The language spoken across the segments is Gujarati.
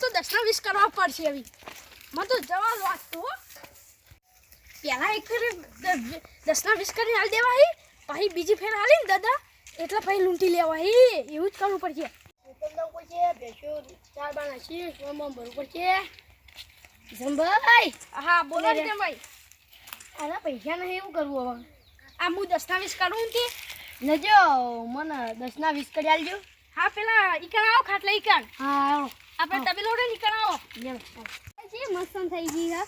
તો દસના વીસ કરવા પડશે હવે મને તો જવા વાગતો હો. પહેલા એક ફેર દસના વીસ કરીને હાલ દેવા હી પછી બીજી ફેર હાલી ને દાદા એટલે પછી લૂંટી લેવા હી. એવું જ કરવું પડશે. ચાર જંભાઈ હા બોલો ને રે. ભાઈ આના પૈસા નહીં એવું કરવું હવે. આ હું દસના વીસ કરું કે નજો મને દસ ના વીસ કરી આલજો. હા પેલા ઈકણ આવો ખાટલા ઈકણ. હા આવો. આપણે તમે લોડે નીકળાવો. જે મસ્ત થઈ ગઈ હા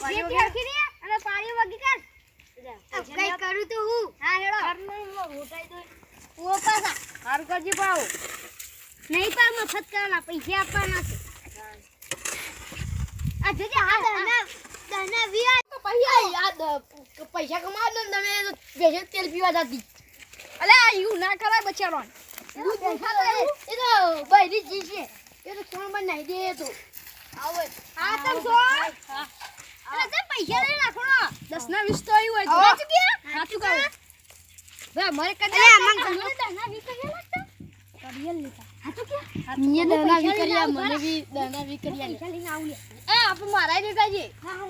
પાણી બે ફેરખી રે અને પાણી વગી કર. આ કઈ કરું તો હું. હા હેડો રોટાઈ દો ઓ પાસા સારું કરજી પાવ નહીં પા મફત કરવાના પૈસા આપવાના છે. આ જોજે હા દના દના વિયા તો પૈસા પૈસા કમાવ ને તમે તો ભેજો તેલ પીવા જતી. અલે આ યુ ના કરાય બચારો દૂધ પૈસા એ એ તો બૈરી જી છે એ તો કોણ મને નાઈ દે તો તે આવ્યું હોય લેતા એ આપણે મારા ને કાજે હા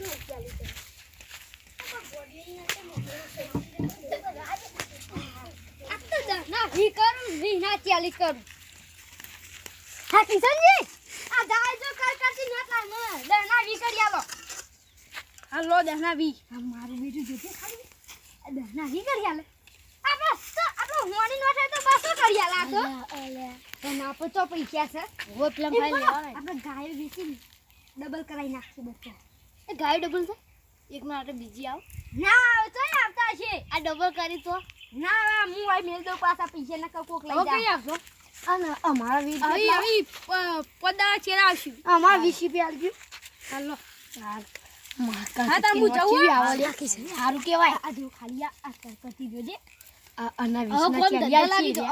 ને ચાલી છે આ તો દહના વી કરું વી ના ચાલી કરું. હા કિશનજી આ દાળ જો કર કરતી ના દહના વી કરી આલો હાલો દહના વી આ મારું બીજું જોજે ખાલી દહના વી કરી આલે આપણે તો આપણે નો થાય તો બસો કરી આલા તો તો પૈસા છે. વો પ્લમ લેવાના આપણે ગાયો વેચી ડબલ કરાવી નાખશું બચ્ચા એ ગાય ડબલ છે? એક માટે બીજી આવ. ના આવે તો આવતા છે આ ડબલ કરી તો. ના હું આ મેલ દો પાછા પૈસા ના કોક લઈ જા. આપશો? અને અમારા વીસ આવી આવી પદા ચેરા આવશું અમારા વીસ રૂપિયા આલજો હાલો હા તા હું જઉં હો? સારું કેવાય. આ જો ખાલી આ આ કર- કરતી જોજે આના હવે વીસ કોમ ના ધંધા લાગી લાગી જો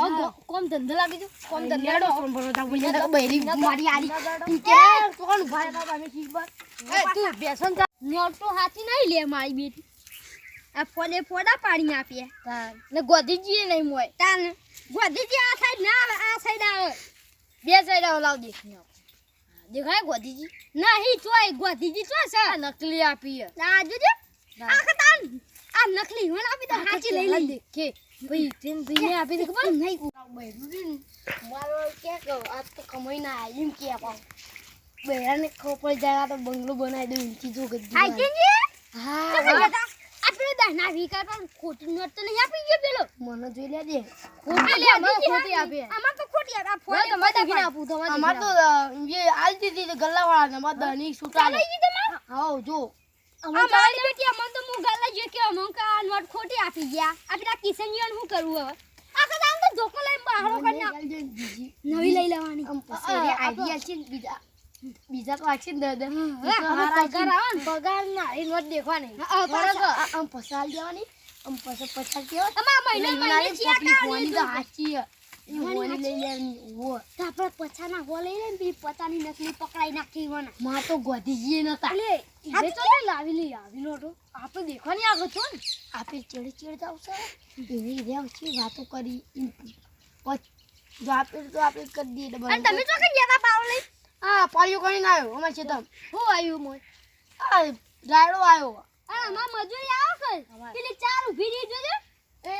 કોમ ધંધા લાગી જો કોમ ધંધા લેડો હેડો. ફોન ભરો તા બોલી તો બૈરી મારી આલી. કે કોણ ભાઈ બાબા મે ખીબર એ તું બેસન કા હાથી નહીં લે મારી બેટી. આ ફોડે ફોડા પાડી આપીએ. ને ગોધીજી નહીં મોય. તાન ગોધીજી આ સાઈડ ના આવે આ સાઈડ આવે. બે સાઈડ આવ લાવ દેખ દેખાય ગોધીજી? નહીં ચોય ગોધીજી ચો છે. નકલી આપી આ જોજે. આ આ નકલી હોન આપી દે હાચી લઈ લઈ. દેખે. ભાઈ તેન ભાઈને આપી દે ખબર? નહીં બૈરું મારો કે કહો? આજ તો કમાઈ ના આવી એમ કે પાવ બૈરાને ખબર જાય તો બંગલો બનાવી દઉં ઊંચી જો હાચીજી હા. તમે હા. જતા આ પેલો દહના વીકા પણ ખોટી નોટ તો નહીં આપી ગયો પેલો? મને જોઈ લે દે. ખોટી લે અમારે ખોટી આપી. આમાં તો ખોટી આપે. આ ના, ફોડે તમારે દેખીને આપું તમારે અમાર તો એ આલ દીધી ગલ્લા વાળા ને અમાર દહની છૂટા હા જો. આ મારી બેટી અમન તો હું ગાલા જે કે અમન કા નોટ ખોટી આપી ગયા. આ પેલા કિશનજીને શું કરવું હવે? આખા કદા તો ધોકો લઈને બહારો કરી નવી લઈ લેવાની. આઈડિયા છે બીજા બીજા તો આખી ને દે. હા, પગાર આવે ને. પગાર ના એ નોટ દેખવાની. આમ પસાર દેવાની આમ પછી દેવાની. અમાર મહિને મહિને ચિયા કાઢી તો હાચી હે. ઈ હોવાની હો લઈ પચાની નકલી પકડાઈ નાખી હોના. માં તો ગોધીજી નતા. એટલે તો લાવી લઈ આવી નોટો આપણે દેખવાની આગળ છો ને. આપણે ચેડે ચેડે આવશે એને રે આવશે વાતો કરી જો આપણે તો આપણે કરી દઈએ ડબલ તમે તો કઈ ગયા પાવ લઈ? હા પાળીઓ કરીને આવ્યો અમાર છે તમ હું આવ્યું મોય. આ રાયડો આવ્યો. અને અમાર મજૂરી આવો અમાર. પેલી ચાર ઊભી રહી જોજે એ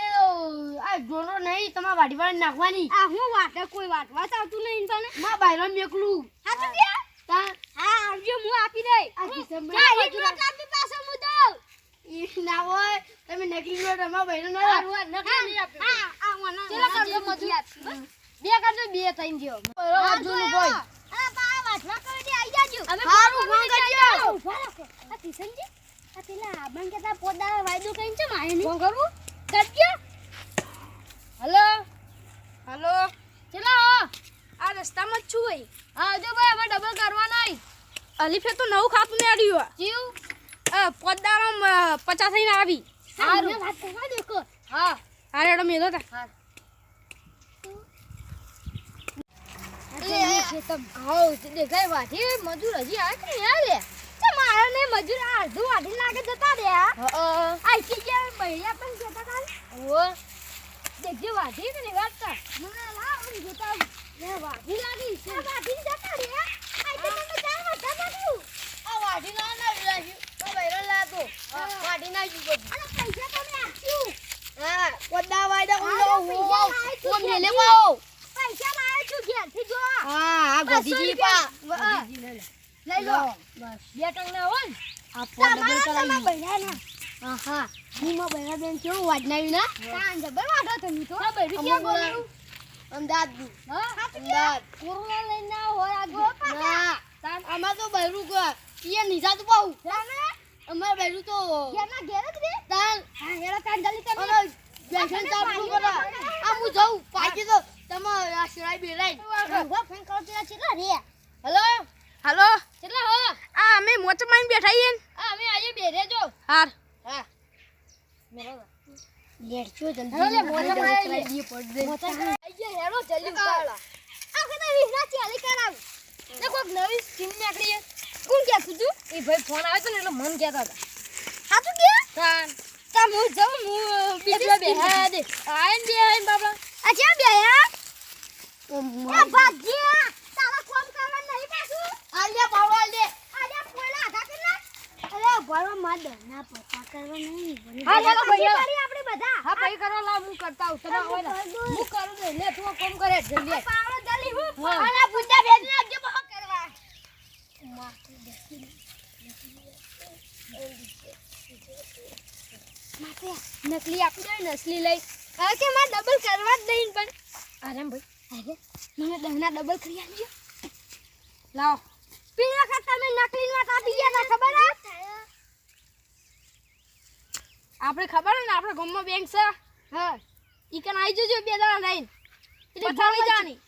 આ જોનો નહીં તમારા વાડી વાળી નાખવાની. આ હું વાટે કોઈ વાટવા આવતું નહીં તને? મા બાયરો મેકલું. હા તો. ગયા હા આવજો હું આપી દઈ. આ ડિસેમ્બર ના એક નોટ આપી પાછો હું દઉં. ઈશ ના હોય. તમે નકલી નોટ અમારા બાયરો ના હારું, નકલી નહીં આપી. હા, આ મને- ચલો કરજો બસ. બે કરજો બે થઈ ગયો. હા, જૂનું ભાઈ આવો. આ બા વાટવા કરી દે, આઈ જાજો. અમે હારું, ફોન કરજો. આ કિશનજી, આ પેલા વાયદો નહીં? ફોન કરું? કરજો. હલો? હલો. ચલો. આ રસ્તામાં જ છું ભાઈ. હા જો ભાઈ અમે ડબલ કરવાના અલીફે તો નવું ખાતું ને આડ્યું જીવ. પોદાળા પચાસ થઈને આવી. મને વાત કરવા હા. હારે એડો મેલો તા. હા. દેખાય વાઠી મજૂર હજી આવે કે આવે? તો મારે ને મજૂર આ અડધું વાઠી નાખે જતા રહ્યા. હા. આઈ કે જે પણ જતા ઓ દેખજે મને હું જોતા લે લાગી છે. આ જતા રે આ તો આ વાઢી ના ના વિલાસી તો બૈરો લાતો વાઢી ના જુ બધું અને પૈસા તમે આપ્યું. હા કોદા વાયદા ઉલો હું લાય. પાઓ પૈસા લાવ્યો છું ઘેરથી જો. હા આ ગોધીજી પા લઈ લો. બસ બે હોય ને. આ ફોન ડબલ તમારા તમારા કરાવી બૈરાના. હા હા. હું માં બૈરા બેન કેવું વાજનાવી ના. તાન જબર વાઢો તમે તો આ બૈરું ક્યાં અમુક અમદાવાદ. નું હા? સાચું અમદાવાદ. કોરોના લઈને હોય તાન અમાર તો બૈરું કો ઈએ નિજા તો પાઉં અમાર બૈરું તો ઘેરના ઘેર જ રે તાન હા હેરા તાન જલ્દી તમે. અમાર બેસન ચાપુ કરો આ હું જાઉં. પાછી તો તમે આ ઊભા ફોન કરો પેલા કેટલા રે હેલો? હલો? કેટલા હો? આ અમે મોચ માઈને બેઠા છીએ આ અમે આઈએ બેરે જો. હાર. છો જલ્દી મોજા મારી દે મોટા આઈએ હેરો જલ્દી ઉતાવળા આ કદા વીસના ચાલી કરાવ ને કોઈક નવી સ્કીમ નીકળી છે. કોણ કે તું એ ભાઈ ફોન આવ્યો તો ને એટલે મન બાબા તારા કોમ કરવા નહીં પાછું આલ્યા પાવડો આલ્યા આજા પોલા આધા કેટલા અરે ભરો માં પપ્પા કરવા નહીં હા ચાલો ભાઈ આપણે બધા. હા ભાઈ કરો લાવ હું કરતા તમે હોય ને. હું કરું ને લે તું કોમ કરે જલ્દી પાવડો જલ્દી હું અને બુંદા બેન નાખજો બહુ કરવા. માપે નકલી આપી દે નસલી લઈ. હવે કે ડબલ કરવા જ નહીં પણ. અરે ભાઈ. અરે મને દહના ડબલ કરી આપજો. લાવો. પેલી વખત તમે નકલી વાત આપી ગયા હતા ખબર હે? આપણે ખબર ને આપણે ગામમાં બેંક છે હા ઈ કન આવી જજો બે દાડા લઈને એટલે લઈ જાની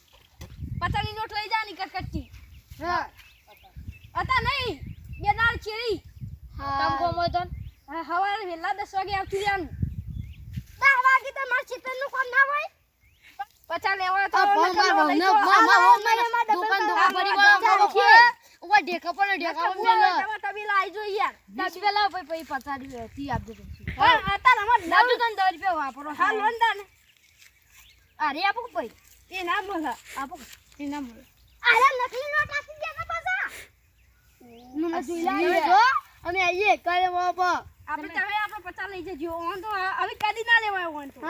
પચાસની નોટ લઈ જાની કટકટી હા અતા નહીં બે દાડા ચેરી તમ કોમો તો હા, સવારે વહેલા દસ વાગે આવતી રહેવાનું દસ વાગે ચિતનનું કામ ના હોય પછા લેવા તો માર મા માં માં માં દુકાન દુકાન ભરી વાળો ઓવા ઢેકા પણ ઢેકા પર તમે આવી જો યાર દસ રૂપિયા લાવો પછી પચાડી પચાસ રૂપિયા તી આપજો અત્યારે અમારે લાવજો તને દસ રૂપિયા વાપરો હાલ વંદા ને. અરે આપો ભાઈ એ ના મળે આપો એ ના અરે આપી દે ને પાછા. મને જોઈ જો અમે આઈએ કરે બાપા આપણે તમે આપણે પચાસ લઈ જજો ઓન તો હવે કદી ના લેવાય ઓન તો.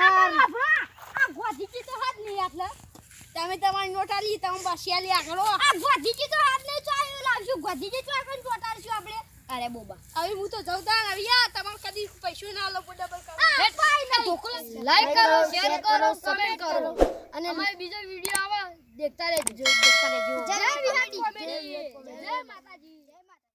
આ ગોધીજી તો હાથ નહીં આટલે. તમે તમારી નોટ લઈ તમે બસ યાલી આગળ હો. આ ગોધીજી તો હાથ નહીં ચાલ્યો લાવશું. ગોધીજી તો આગળ ચોટાડશું આપણે. અરે બોબા. હવે હું તો જઉં તાણ હવે યાર તમારે કદી પૈસો ના લો ડબલ કરો લાઈક કરો શેર કરો કમેન્ટ કરો. અને અમારો બીજો વિડિયો આવે દેખતા રહેજો દેખતા રહેજો. જય વિહારી. જય માતાજી.